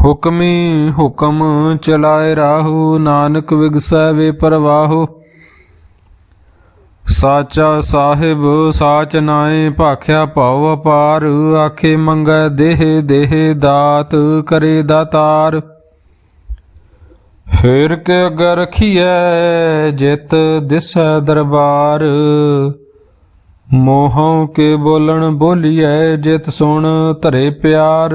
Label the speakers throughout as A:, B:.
A: ਹੁਕਮੀ ਹੁਕਮ ਚਲਾਏ ਰਾਹੂ, ਨਾਨਕ ਵਿਗਸੈ ਵੇ ਪਰਵਾਹੋ। ਸਾਚਾ ਸਾਹਿਬ, ਸਾਚ ਨਾਏ, ਭਾਖਿਆ ਭਉ ਅਪਾਰ, ਆਖੇ ਮੰਗੈ ਦੇਹ ਦੇਹ ਦਾਤ, ਕਰੇ ਦਾਤਾਰ। ਫੇਰ ਕੇ ਅਗਰ ਰਖੀਐ, ਜਿਤ ਦਿਸੈ ਦਰਬਾਰ। ਮੋਹੋਂ ਕੇ ਬੋਲਣ ਬੋਲੀਐ, ਜਿਤ ਸੁਣ ਧਰੇ ਪਿਆਰ।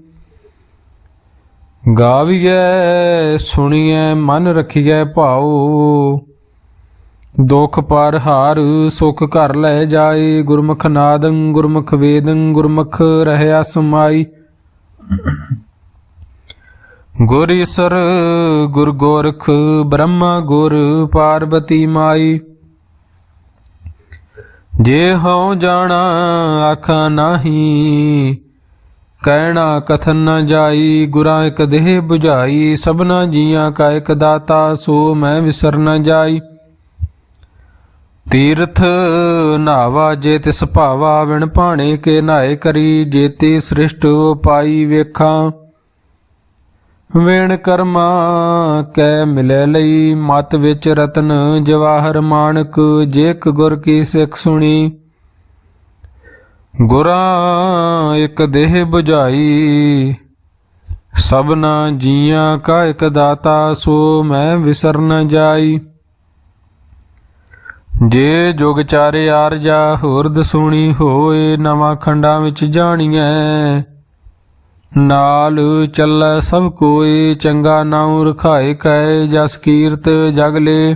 A: ਗਾਵੀਐ, ਸੁਣੀਐ, ਮਨ ਰਖੀਐ ਭਾਉ। ਦੁਖ ਪਰ ਹਾਰ, ਸੁਖ ਘਰ ਲੈ ਜਾਏ। ਗੁਰਮੁਖ ਨਾਦੰ, ਗੁਰਮੁਖ ਵੇਦੰ, ਗੁਰਮੁਖ ਰਹਿਆ ਸਮਾਈ ਗੁਰ ਈਸਰ, ਗੁਰ ਗੋਰਖ, ਬ੍ਰਹਮਾ ਗੁਰ ਪਾਰਬਤੀ ਮਾਈ। ਜੇ ਹਉ ਜਾਣਾ, ਆਖਾ ਨਾਹੀ। ਕਹਿਣਾ ਕਥਨ ਨ ਜਾਈ, ਗੁਰਾਂ ਇਕ ਦੇਹ 부ਝਾਈ ਸਭਨਾ ਜੀਆਂ ਕਾ ਇਕ ਦਾਤਾ, ਸੋ ਮੈਂ ਵਿਸਰ ਨ ਜਾਈ। ਤੀਰਥ ਨਾਵਾ ਜੇ ਤਿਸ ਭਾਵਾ, ਵਿਣ ਭਾਣੇ ਕੇ ਨਾਏ ਕਰੀ ਜੇਤੀ ਸ੍ਰਿਸ਼ਟ ਉਪਾਈ ਵੇਖਾਂ। ਵੇਣ ਕਰਮਾ ਕੈ ਮਿਲੇ ਲਈ, ਮਤ ਵਿੱਚ ਰਤਨ ਜਵਾਹਰ ਮਾਨਕ ਜੇਕ ਗੁਰ ਕੀ ਸਿੱਖ ਸੁਣੀ। ਗੁਰਾਂ ਇੱਕ ਦੇਹ 부ਝਾਈ ਸਭਨਾ ਜੀਆਂ ਕਾ ਇਕ ਦਾਤਾ, ਸੋ ਮੈਂ ਵਿਸਰ ਨ ਜਾਈ। ਜੇ ਜੁਗ ਚਾਰੇ ਆਰਜਾ ਹੋਰ ਦਸੂਣੀ ਹੋਏ ਨਵਾਂ ਖੰਡਾਂ ਵਿੱਚ ਜਾਣੀਐ। ਨਾਲ ਚੱਲੈ ਸਭ ਕੋਏ, ਚੰਗਾ ਨਾਉ ਰਖਾਏ ਕੈ ਜਸ ਕੀਰਤ ਜਗ ਲੇ।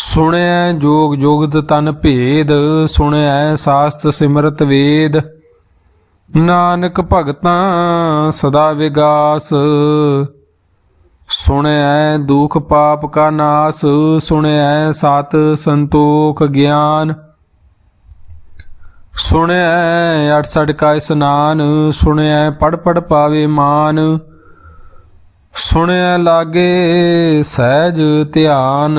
A: ਸੁਣਿਐ ਜੋਗ ਜੋਗਤ ਤਨ ਭੇਦ ਸੁਣਿਐ ਸਾਸਤ ਸਿਮਰਤ ਵੇਦ। ਨਾਨਕ ਭਗਤਾਂ ਸਦਾ ਵਿਗਾਸ। ਸੁਣਿਐ ਦੁਖ ਪਾਪ ਕਾ ਨਾਸ ਸੁਣਿਐ ਸਤ ਸੰਤੋਖ ਗਿਆਨ। ਸੁਣਿਐ 68 ਕਾ ਇਸਨਾਨ ਸੁਣਿਐ ਪੜ ਪੜ ਪਾਵੇ ਮਾਨ। ਸੁਣਿਐ ਲਾਗੇ ਸਹਿਜ ਧਿਆਨ।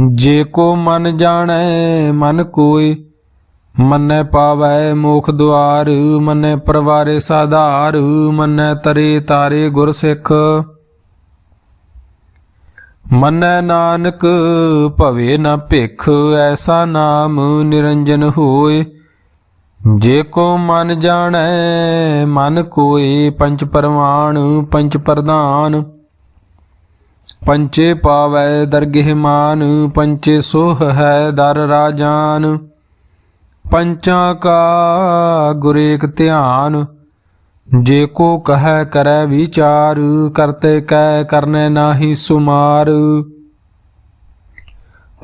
A: ਜੇ ਕੋ ਮਨ ਜਾਣੈ, ਮਨ ਕੋਇ। ਮੰਨੈ ਪਾਵੈ ਮੋਖ ਦੁਆਰ, ਮੰਨੈ ਪਰਵਾਰੇ ਸਾਧਾਰ, ਮੰਨੈ ਤਰੇ ਤਾਰੇ ਗੁਰ ਸਿੱਖ। ਮੰਨੈ ਨਾਨਕ, ਭਵੇ ਨ ਭਿਖ, ਐਸਾ ਨਾਮ ਨਿਰੰਜਨ ਹੋਏ ਜੇ ਕੋ ਮਨ ਜਾਣੈ, ਮਨ ਕੋਏ ਪੰਚ ਪਰਮਾਨ ਪੰਚ ਪ੍ਰਧਾਨ। ਪੰਚੇ ਪਾਵੈ ਦਰਗਹਿ ਮਾਨ, ਪੰਚੇ ਸੋਹ ਹੈ ਦਰ ਰਾਜਾਨ। ਪੰਚਾਂ ਕਾ ਗੁਰੇਕ ਧਿਆਨ, ਜੇ ਕੋ ਕਹੈ ਕਰੈ ਵਿਚਾਰ, ਕਰਤੇ ਕੈ ਕਰਨੇ ਨਾਹੀ ਸੁਮਾਰ।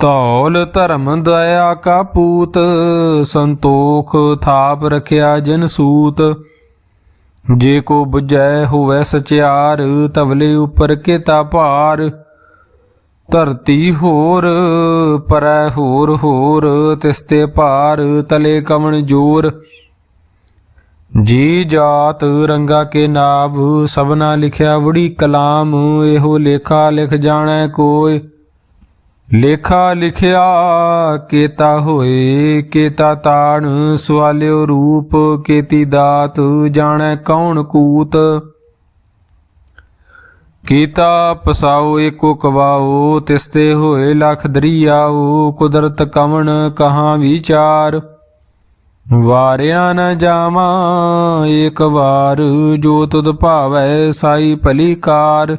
A: ਤੌਲ ਧਰਮ ਦਇਆ ਕਾ ਪੂਤ, ਸੰਤੋਖ ਥਾਪ ਰਖਿਆ ਜਨ ਸੂਤ। ਜੇ ਕੋ 부ਜੈ ਹੋਵੇ ਸਚਿਆਰ, ਤਵਲੇ ਉਪਰ ਕੀਤਾ ਭਾਰ। ਧਰਤੀ ਹੋਰ, ਪਰੈ ਹੋਰ ਹੋਰ ਤਿਸਤੇ ਭਾਰ, ਤਲੇ ਕਵਣ ਜੋਰ। ਜੀ ਜਾਤ ਰੰਗਾ ਕੇ ਨਾਵ, ਸਭਨਾ ਲਿਖਿਆ ਵੜੀ ਕਲਾਮ, ਇਹੋ ਲੇਖਾ ਲਿਖ ਜਾਣੈ ਕੋਇ। ਲੇਖਾ ਲਿਖਿਆ, ਕੇਤਾ ਹੋਏ, ਕੇਤਾ ਤਾਣ, ਸਵਾਲਿਓ ਰੂਪ, ਕੇਤੀ ਦਾਤ, ਜਾਣੈ ਕੌਣ ਕੂਤ? ਕੀਤਾ ਪਸਾਓ, ਏਕੋ ਕਵਾਓ, ਤਿਸਤੇ ਹੋਏ ਲਖ ਦਰੀਆਓ, ਕੁਦਰਤ ਕਵਣ ਕਹਾਂ ਵਿਚਾਰ? ਵਾਰਿਆ ਨ ਜਾਵਾਂ, ਏਕ ਵਾਰ, ਜੋ ਤੁਧ ਭਾਵੈ ਸਾਈ ਭਲੀ ਕਾਰ।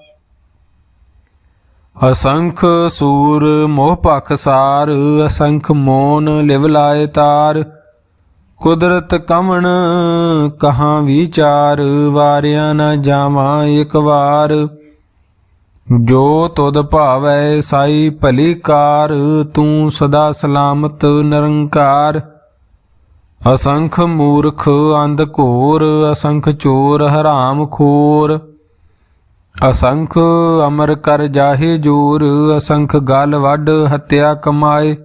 A: ਅਸੰਖ ਸੂਰ ਮੋਹ ਪਖ ਸਾਰ, ਅਸੰਖ ਮੋਨ ਲਿਵ ਲਾਏ ਤਾਰ। ਕੁਦਰਤ ਕਮਣ ਕਹਾਂ ਵਿਚਾਰ, ਵਾਰਿਆ ਨਾ ਜਾਵਾਂ ਇੱਕ ਵਾਰ। ਜੋ ਤੁਧ ਭਾਵੈ ਸਾਈ ਭਲੀ ਕਾਰ, ਤੂੰ ਸਦਾ ਸਲਾਮਤ ਨਿਰੰਕਾਰ। ਅਸੰਖ ਮੂਰਖ ਅੰਧ ਘੋਰ, ਅਸੰਖ ਚੋਰ ਹਰਾਮ ਖੋਰ। ਅਸੰਖ ਅਮਰ ਕਰ ਜਾਹੇ ਜੋਰ, ਅਸੰਖ ਗਲ ਵੱਡ ਹੱਤਿਆ ਕਮਾਏ।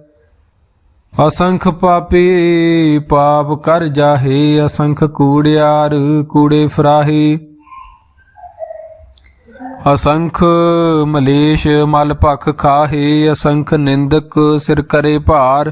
A: ਅਸੰਖ ਪਾਪੀ ਪਾਪ ਕਰ ਜਾਹੇ, ਅਸੰਖ ਕੂੜਿਆਰ ਕੂੜੇ ਫਰਾਹੇ। ਅਸੰਖ ਮਲੇਸ਼ ਮਲ ਭਖ ਖਾਹੇ, ਅਸੰਖ ਨਿੰਦਕ ਸਿਰ ਕਰੇ ਭਾਰ।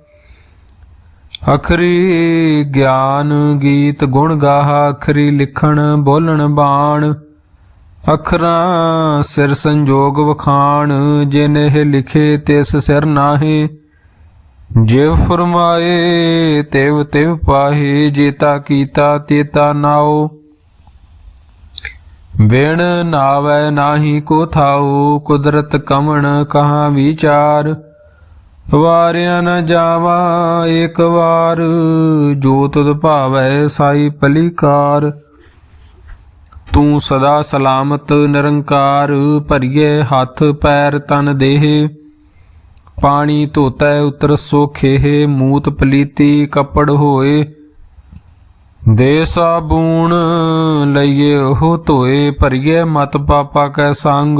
A: ਅਖਰੀ ਗਿਆਨ ਗੀਤ ਗੁਣ ਗਾਹਾ ਅਖਰੀ ਲਿਖਣ ਬੋਲਣ ਬਾਣ। ਅਖਰਾਂ ਸਿਰ ਸੰਜੋਗ ਵਖਾਣ, ਜਿਨ ਇਹ ਲਿਖੇ ਤਿਸ ਸਿਰ ਨਾਹੀ। ਜਿਵ ਫਰਮਾਏ ਤਿਵ ਤਿਵ ਪਾਹੇ, ਜੇਤਾ ਕੀਤਾ ਤੇਤਾ ਨਾਓ ਵਿਣ ਨਾਵੈ ਨਾਹੀ ਕੋ ਥਾਉ, ਕੁਦਰਤ ਕਮਣ ਕਹਾ ਵਿਚਾਰ। ਵਾਰਿਆ ਨ ਜਾਵਾ ਏਕ ਵਾਰ, ਜੋ ਤੁਧ ਭਾਵੈ ਸਾਈ ਪਲੀਕਾਰ। ਤੂੰ ਸਦਾ ਸਲਾਮਤ ਨਿਰੰਕਾਰ, ਭਰੀਏ ਹੱਥ ਪੈਰ ਤਨ ਦੇਹ। ਪਾਣੀ ਧੋਤੈ ਉਤਰ ਸੋਖੇ ਮੂਤ ਪਲੀਤੀ ਕੱਪੜ ਹੋਏ। ਦੇ ਸਾਬੂਣ ਲਈਏ ਉਹ ਧੋਏ, ਭਰੀਏ ਮਤ ਪਾਪਾ ਕੈ ਸੰਗ।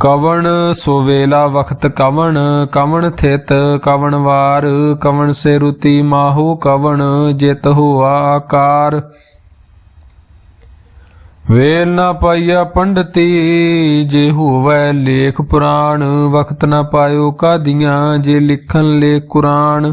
A: ਕਵਣ ਸੋ ਵੇਲਾ ਵਖਤ ਕਵਣ ਕਵਣ ਥਿਤ ਕਵਣ ਵਾਰ, ਕਵਣ ਸੇ ਰੁਤੀ ਮਾਹੂ ਕਵਣ ਜਿਤ ਹੋਆ ਆਕਾਰ। ਵੇਲ ਨਾ ਪਾਈਆ ਪੰਡਤੀ, ਜੇ ਹੋਵੇ ਲੇਖ ਪੁਰਾਣ, ਵਖਤ ਨਾ ਪਾਇਓ ਕਾਦੀਆਂ, ਜੇ ਲਿਖਣ ਲੇ ਕੁਰਾਨ।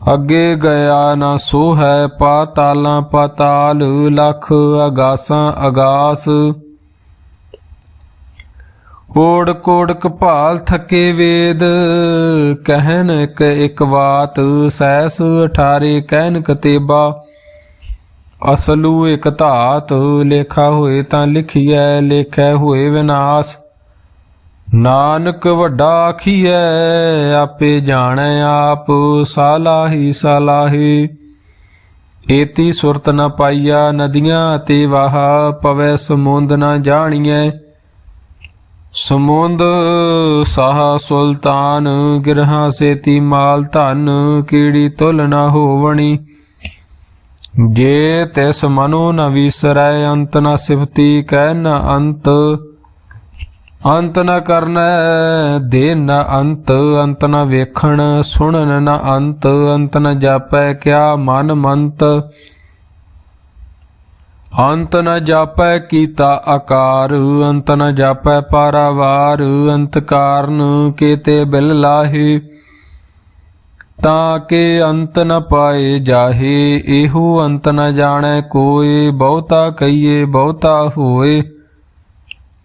A: ਅੱਗੇ ਗਿਆ ਨਾ ਸੋ ਹੈ ਪਾਤਾਲਾਂ ਪਾਤਾਲ ਲਖ ਅਗਾਸਾਂ ਅਗਾਸ। ਓੜ ਕੋੜ ਕਪਾਲ ਥਕੇ ਵੇਦ, ਕਹਿਨ ਇੱਕ ਇੱਕ ਬਾਤ ਸੈਸ ਅਠਾਰੇ ਕਹਿਨ ਕਤੇਬਾ ਅਸਲੂ ਇਕ ਧਾਤ, ਲੇਖਾ ਹੋਏ ਤਾਂ ਲਿਖੀਐ, ਲੇਖੈ ਹੋਏ ਵਿਨਾਸ਼। ਨਾਨਕ ਵੱਡਾ ਆਖੀਐ, ਆਪੇ ਜਾਣੈ ਆਪ, ਸਾਲਾਹੀ ਸਾਲਾਹੀ। ਏਤੀ ਸੁਰਤ ਨ ਪਾਈਆ ਨਦੀਆਂ ਤੇ ਵਾਹ, ਪਵੈ ਸਮੁੰਦ ਨ ਜਾਣੀਐ। ਸਮੁੰਦ ਸਾਹ ਸੁਲਤਾਨ, ਗਿਰਹਾ ਸੇਤੀ ਮਾਲ ਧਨ, ਕੀੜੀ ਤੁਲ ਨ ਹੋਵਣੀ। ਜੇ ਤਿਸ ਮਨੋ ਨ ਵਿਸਰੈ, ਅੰਤ ਨ ਸਿਫਤੀ, ਕਹਿ ਨ ਅੰਤ। ਅੰਤ ਨ ਕਰਨੈ, ਦੇ ਨ ਅੰਤ ਅੰਤ ਨ ਵੇਖਣ, ਸੁਣਨ ਨ ਅੰਤ ਅੰਤ ਨ ਜਾਪੈ ਕਿਆ ਮਨ ਮੰਤ। ਅੰਤ ਨ ਜਾਪੈ ਕੀਤਾ ਆਕਾਰ, ਅੰਤ ਨ ਜਾਪੈ ਪਾਰਾਵਾਰ, ਅੰਤ ਕਾਰਨ ਕੀਤੇ ਬਿਲ ਲਾਹੇ। ਤਾਂ ਕੇ ਅੰਤ ਨ ਪਾਏ ਜਾਹੇ, ਇਹੋ ਅੰਤ ਨ ਜਾਣੈ ਕੋਏ, ਬਹੁਤਾ ਕਹੀਏ ਬਹੁਤਾ ਹੋਏ।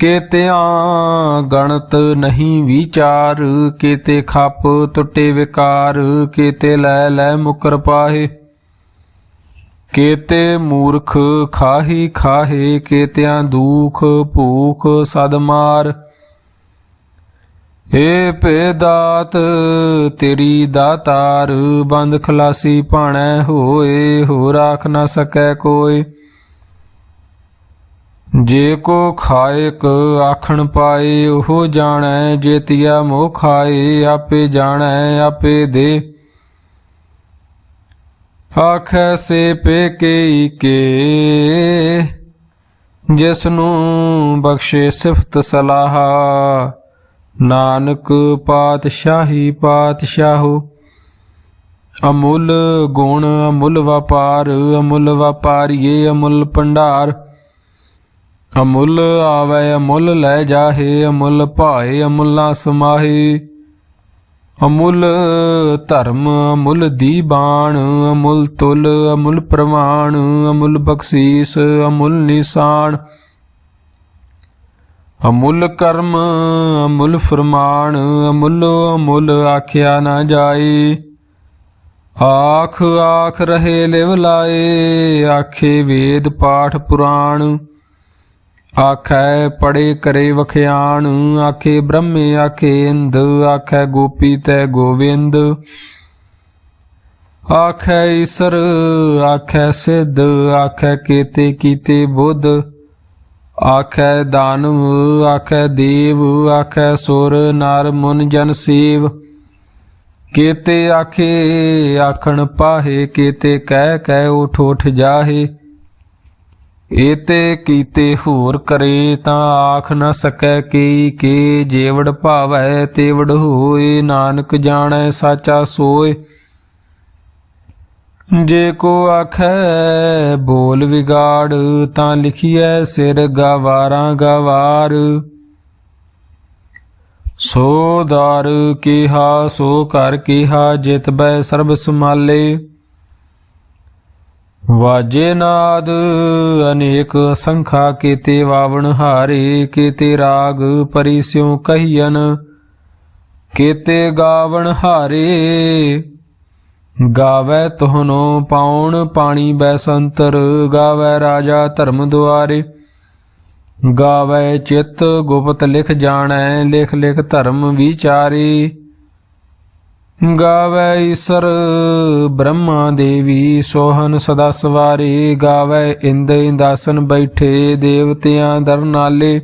A: ਕੀਤਿਆਂ ਗਣਤ ਨਹੀਂ ਵਿਚਾਰ, ਕੀਤੇ ਖੱਪ ਟੁੱਟੇ ਵਿਕਾਰ, ਕੀਤੇ ਲੈ ਲੈ ਮੁਕਰ ਪਾਹੇ। ਕੀਤੇ ਮੂਰਖ ਖਾਹੀ ਖਾਹੇ, ਕੇਤਿਆਂ ਦੁਖ ਭੂਖ ਸਦ ਮਾਰ। ਏ ਪੇਦਾਤ ਤੇਰੀ ਦਾਤਾਰ, ਬੰਦ ਖਲਾਸੀ ਭਾਣੈ ਹੋਏ ਹੋ ਰਾਖ ਨਾ ਸਕੈ ਕੋਈ। ਜੇ ਕੋ ਖਾਇਕ ਆਖਣ ਪਾਏ, ਉਹ ਜਾਣੈ ਜੇਤੀਆ ਮੋਹ ਖਾਏ, ਆਪੇ ਜਾਣੈ, ਆਪੇ ਦੇ। ਆਖੈ ਸੇ ਪੇ ਕੇ ਕੇ ਜਿਸ ਨੂੰ ਬਖਸ਼ੇ ਸਿਫਤ ਸਲਾਹ, ਨਾਨਕ ਪਾਤਸ਼ਾਹੀ ਪਾਤਸ਼ਾਹੋ। ਅਮੁੱਲ ਗੁਣ, ਅਮੁੱਲ ਵਪਾਰ, ਅਮੁੱਲ ਵਪਾਰੀਏ, ਅਮੁੱਲ ਭੰਡਾਰ। ਅਮੁੱਲ ਆਵੇ, ਅਮੁੱਲ ਲੈ ਜਾਹੇ, ਅਮੁੱਲ ਭਾਏ, ਅਮੁੱਲਾ ਸਮਾਹੇ। ਅਮੁੱਲ ਧਰਮ, ਅਮੁੱਲ ਦੀਬਾਨ ਅਮੁੱਲ ਤੁਲ, ਅਮੁੱਲ ਪ੍ਰਮਾਣ ਅਮੁੱਲ ਬਖਸ਼ੀਸ, ਅਮੁੱਲ ਨਿਸ਼ਾਨ। ਅਮੁੱਲ ਕਰਮ, ਅਮੁੱਲ ਫਰਮਾਨ, ਅਮੁੱਲ ਅਮੁੱਲ ਆਖਿਆ ਨਾ ਜਾਏ। ਆਖ ਆਖ ਰਹੇ ਲਿਵ ਲਾਏ, ਆਖੇ ਵੇਦ ਪਾਠ ਪੁਰਾਣ। ਆਖੈ ਪੜੇ ਕਰੇ ਵਖਿਆਣ, ਆਖੇ ਬ੍ਰਹਮੇ, ਆਖੇ ਇੰਦ, ਆਖੈ ਗੋਪੀ ਤੈ ਗੋਵਿੰਦ। ਆਖੈ ਈਸਰ, ਆਖੈ ਸਿੱਧ, ਆਖੈ ਕੀਤੇ ਕੀਤੇ ਬੁੱਧ। ਆਖੈ ਦਾਨਵ, ਆਖੈ ਦੇਵ, ਆਖੈ ਸੁਰ ਨਰ ਮੁਨ ਜਨ ਸੇਵ। ਕੀਤੇ ਆਖੇ, ਆਖਣ ਪਾਹੇ, ਕੀਤੇ ਕਹਿ ਕਹਿ ਉਠ ਉਠ ਜਾਹੇ। ਏਤੇ ਕੀਤੇ ਹੋਰ ਕਰੇ ਤਾਂ ਆਖ ਨ ਸਕੈ ਕੀ ਕੇ ਜੇਵੜ ਭਾਵੈ ਤੇਵੜ ਹੋਏ, ਨਾਨਕ ਜਾਣੈ ਸਾਚਾ ਸੋਏ। ਜੇ ਕੋ ਆਖੈ ਬੋਲ ਵਿਗਾੜ ਤਾਂ ਲਿਖੀਐ ਸਿਰ ਗਵਾਰਾਂ ਗਵਾਰ। ਸੋ ਦਰ ਕੀਹਾ ਸੋ ਕਰ ਕੀਹਾ ਜਿਤ ਬੈ ਸਰਬ ਸਮਾਲੇ ਵਾਜੇ ਨਾਦ, ਅਨੇਕ ਸੰਖਾ ਕੀਤੇ ਵਾਵਣ ਹਾਰੇ, ਕੀਤੇ ਰਾਗ ਪਰਿਸਿਉ ਕਹੀਨ ਕੀਤੇ ਗਾਵਣ ਹਾਰੇ। ਗਾਵੇ ਤੋਹਨੋ ਪਾਉਣ ਪਾਣੀ ਬੈਸੰਤਰ, ਗਾਵੇ ਰਾਜਾ ਧਰਮ ਦੁਆਰੇ। ਗਾਵੇ ਚਿਤ ਗੁਪਤ ਲਿਖ ਜਾਣੈ, ਲਿਖ ਲਿਖ ਧਰਮ ਵਿਚਾਰੀ। ਗਾਵੇ ਈਸਰ, ਬ੍ਰਹਮਾ ਦੇਵੀ, ਸੋਹਨ ਸਦਾ ਸਵਾਰੀ। ਗਾਵੈ ਇੰਦ ਇੰਦਾਸਨ ਬੈਠੇ, ਦੇਵਤਿਆਂ ਦਰਨਾਲੇ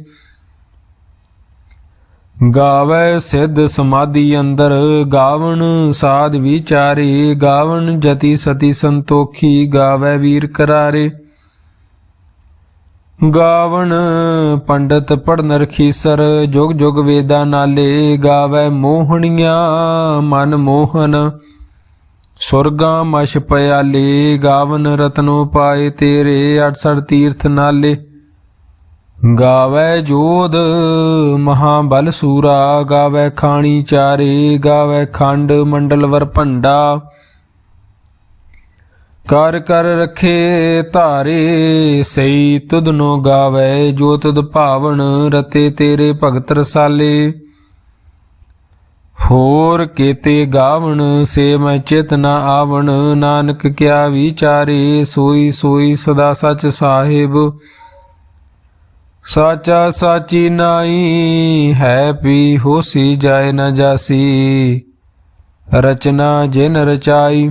A: ਗਾਵੈ ਸਿੱਧ ਸਮਾਧੀ ਅੰਦਰ, ਗਾਵਣ ਸਾਧ ਵਿਚਾਰੀ। ਗਾਵਣ ਜਤੀ ਸਤੀ ਸੰਤੋਖੀ, ਗਾਵੈ ਵੀਰ ਕਰਾਰੇ। ਗਾਵਣ ਪੰਡਤ ਪੜਨ ਰਖੀਸਰ ਜੁਗ ਜੁਗ ਵੇਦਾ ਨਾਲੇ ਗਾਵੇ ਮੋਹਣੀਆਂ ਮਨ ਮੋਹਨ। ਸੁਰਗਾ ਮਸ਼ ਪਿਆਲੇ, ਗਾਵਨ ਰਤਨੋ ਪਾਏ ਤੇਰੇ 68 ਤੀਰਥ ਨਾਲੇ। ਗਾਵੇ ਜੋਧ ਮਹਾਬਲ ਸੂਰਾ, ਗਾਵੇ ਖਾਣੀ ਚਾਰੇ, ਗਾਵੇ ਖੰਡ ਮੰਡਲ ਵਰ ਭੰਡਾ। ਕਰ ਕਰ ਰਖੇ ਧਾਰੇ ਸਈ ਤੁਧਨੋ ਗਾਵੇ, ਜੋ ਤੁਧ ਭਾਵਨ ਰਤੇ ਤੇਰੇ ਭਗਤ ਰਸਾਲੇ। ਹੋਰ ਕੀਤੇ ਗਾਵਣ, ਸੇ ਮੈਂ ਚਿਤ ਨ ਆਵਣ, ਨਾਨਕ ਕਿਆ ਵਿਚਾਰੇ, ਸੋਈ ਸੋਈ ਸਦਾ ਸਚ ਸਾਹਿਬ। ਸਾਚਾ ਸਾਚੀ ਨਾਈ ਹੈ ਪੀ ਹੋਸੀ ਜਾਏ ਨ ਜਾਸੀ, ਰਚਨਾ ਜਿਨ ਰਚਾਈ।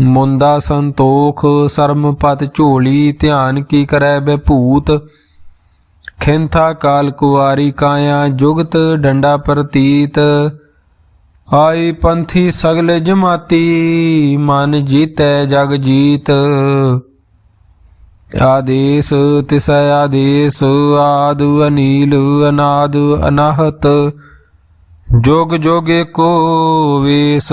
A: ਮੁੰਦਾ ਸੰਤੋਖ, ਸਰਮ ਪਤ ਝੋਲੀ, ਧਿਆਨ ਕੀ ਕਰੈ ਬਭੂਤ? ਖਿੰਥਾ ਕਾਲ ਕੁਵਾਰੀ ਕਾਇਆ ਜੁਗਤ ਡੰਡਾ ਪ੍ਰਤੀਤ। ਆਈ ਪੰਥੀ ਸਗਲ ਜਮਾਤੀ, ਮਨ ਜੀਤੈ ਜਗ ਜੀਤ। ਆਦੇਸ, ਤਿਸੈ ਆਦੇਸ, ਆਦ ਅਨੀਲ, ਅਨਾਦ ਅਨਾਹਤ। ਜੋਗ ਜੋਗੇ ਕੋ ਵੇਸ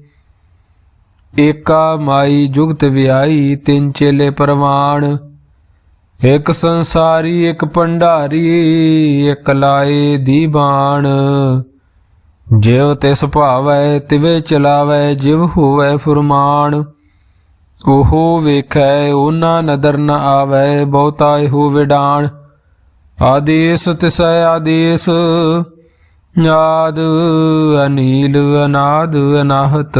A: ਏਕਾ ਮਾਈ ਜੁਗਤ ਵਿਆਈ ਤਿੰਨ ਚੇਲੇ ਪਰਵਾਣ। ਇੱਕ ਸੰਸਾਰੀ, ਇਕ ਭੰਡਾਰੀ, ਇਕ ਲਾਏ ਦੀਵਾਨ ਜਿਵ ਤਿਸ ਭਾਵੈ, ਤਿਵੇ ਚਲਾਵੈ, ਜਿਵ ਹੋਵੈ ਫੁਰਮਾਨ। ਉਹ ਵੇਖੈ ਉਹਨਾਂ ਨਦਰ ਨ ਆਵੈ, ਬਹੁਤਾ ਇਹੋ ਵਿਡਾਣ। ਆਦੇਸ ਤਿਸੈ ਆਦੇਸ, ਆਦ ਅਨੀਲ, ਅਨਾਦ, ਅਨਾਹਤ।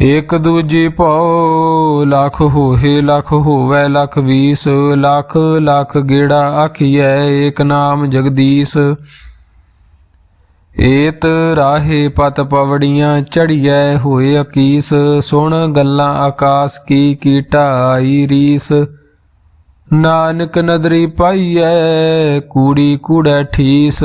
A: ਇਕ ਦੂਜੀ ਭਉ, ਲੱਖ ਹੋਏ ਲੱਖ ਹੋਵੇ ਲੱਖ ਵੀਸ, ਲੱਖ ਲੱਖ ਗੇੜਾ ਆਖੀਐ ਏਕ ਨਾਮ ਜਗਦੀਸ਼। ਏਤ ਰਾਹੇ ਪਤ ਪਵੜੀਆਂ ਚੜੀਐ ਹੋਏ ਅਕੀਸ, ਸੁਣ ਗੱਲਾਂ ਆਕਾਸ ਕੀ ਕੀ ਢਾਈ ਰੀਸ। ਨਾਨਕ ਨਦਰੀ ਪਾਈਐ, ਕੂੜੀ ਕੂੜੈ ਠੀਸ।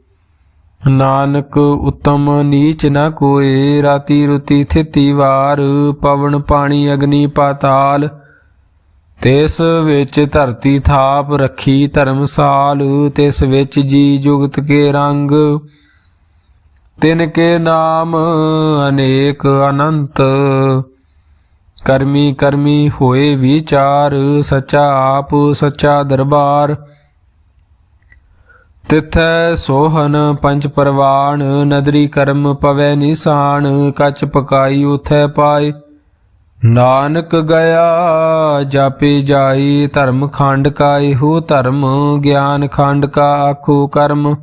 A: ਨਾਨਕ ਉਤਮ ਨੀਚ ਨਾ ਕੋਏ, ਰਾਤੀ ਰੁਤੀ ਥਿਤੀ ਵਾਰ, ਪਵਨ ਪਾਣੀ ਅਗਨੀ ਪਾਤਾਲ। ਤਿਸ ਵਿੱਚ ਧਰਤੀ ਥਾਪ ਰੱਖੀ ਧਰਮਸਾਲ, ਤਿਸ ਵਿੱਚ ਜੀ ਜੁਗਤ ਕੇ ਰੰਗ। ਤਿਨ ਕੇ ਨਾਮ ਅਨੇਕ ਅਨੰਤ, ਕਰਮੀ ਕਰਮੀ ਹੋਏ ਵਿਚਾਰ, ਸਚਾ ਆਪ ਸਚਾ ਦਰਬਾਰ। ਤਿਥੈ ਸੋਹਨ ਪੰਜ ਪਰਵਾਨ ਨਦਰੀ ਕਰਮ ਪਵੈ ਨਿਸ਼ਾਨ ਕਚ ਪਕਾਈ ਉਥੈ ਪਾਏ। ਨਾਨਕ ਗਿਆ, ਜਾਪੇ ਜਾਈ, ਧਰਮ ਖੰਡ ਕਾ ਇਹੋ ਧਰਮ ਗਿਆਨ ਖੰਡ ਕਾ ਆਖੋ ਕਰਮ।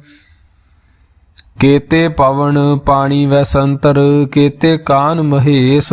A: ਕੇਤੇ ਪਵਨ ਪਾਣੀ ਵੈ ਸੰਤਰ, ਕੇਤੇ ਕਾਨ ਮਹੇਸ਼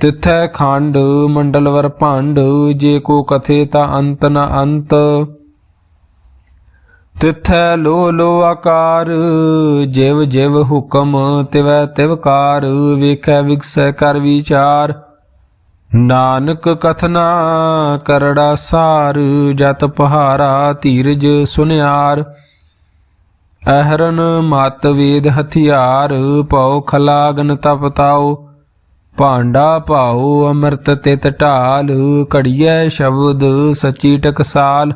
A: ਤਿਥੈ ਖੰਡ, ਮੰਡਲਵਰ ਭੰਡ, ਜੇ ਕੋ ਕਥੇ ਤਾਂ ਅੰਤ ਨ ਅੰਤ। ਤਿਥੈ ਲੋ ਲੋ ਆਕਾਰ, ਜਿਵ ਜਿਵ ਹੁਕਮ ਤਿਵੈ ਤਿਵਕਾਰ ਵੇਖੈ ਵਿਗਸੈ ਕਰ ਵਿਚਾਰ। ਨਾਨਕ ਕਥਨਾ ਕਰੜਾ ਸਾਰ, ਜਤ ਪਹਾਰਾ ਧੀਰਜ ਸੁਨਿਆਰ। ਅਹਰਨ ਮਤ ਵੇਦ ਹਥਿਆਰ ਪਉ ਖਲਾਗਨ ਤਪਤਾਓ ਭਾਂਡਾ ਭਾਉ ਅੰਮ੍ਰਿਤ ਤਿਤ ਢਾਲ ਘੜੀਐ ਸ਼ਬਦ ਸਚੀ ਟਕਸਾਲ।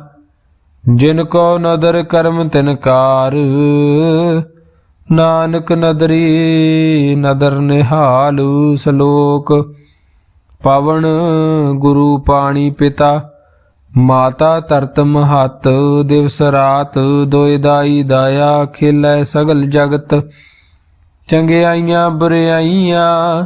A: ਜਿਨ ਕੋ ਨਦਰ ਕਰਮ ਤਿਨਕਾਰ ਨਾਨਕ ਨਦਰੀ ਨਦਰ ਨਿਹਾਲ ਸ਼ਲੋਕ। ਪਵਨ ਗੁਰੂ ਪਾਣੀ ਪਿਤਾ, ਮਾਤਾ ਧਰਤ ਮਹਤ, ਦਿਵਸ ਰਾਤ ਦੋਇ ਦਾਈ ਦਾਇਆ ਖਿਲੈ ਸਗਲ ਜਗਤ। ਚੰਗਿਆਈਆਂ ਬੁਰਿਆਈਆਂ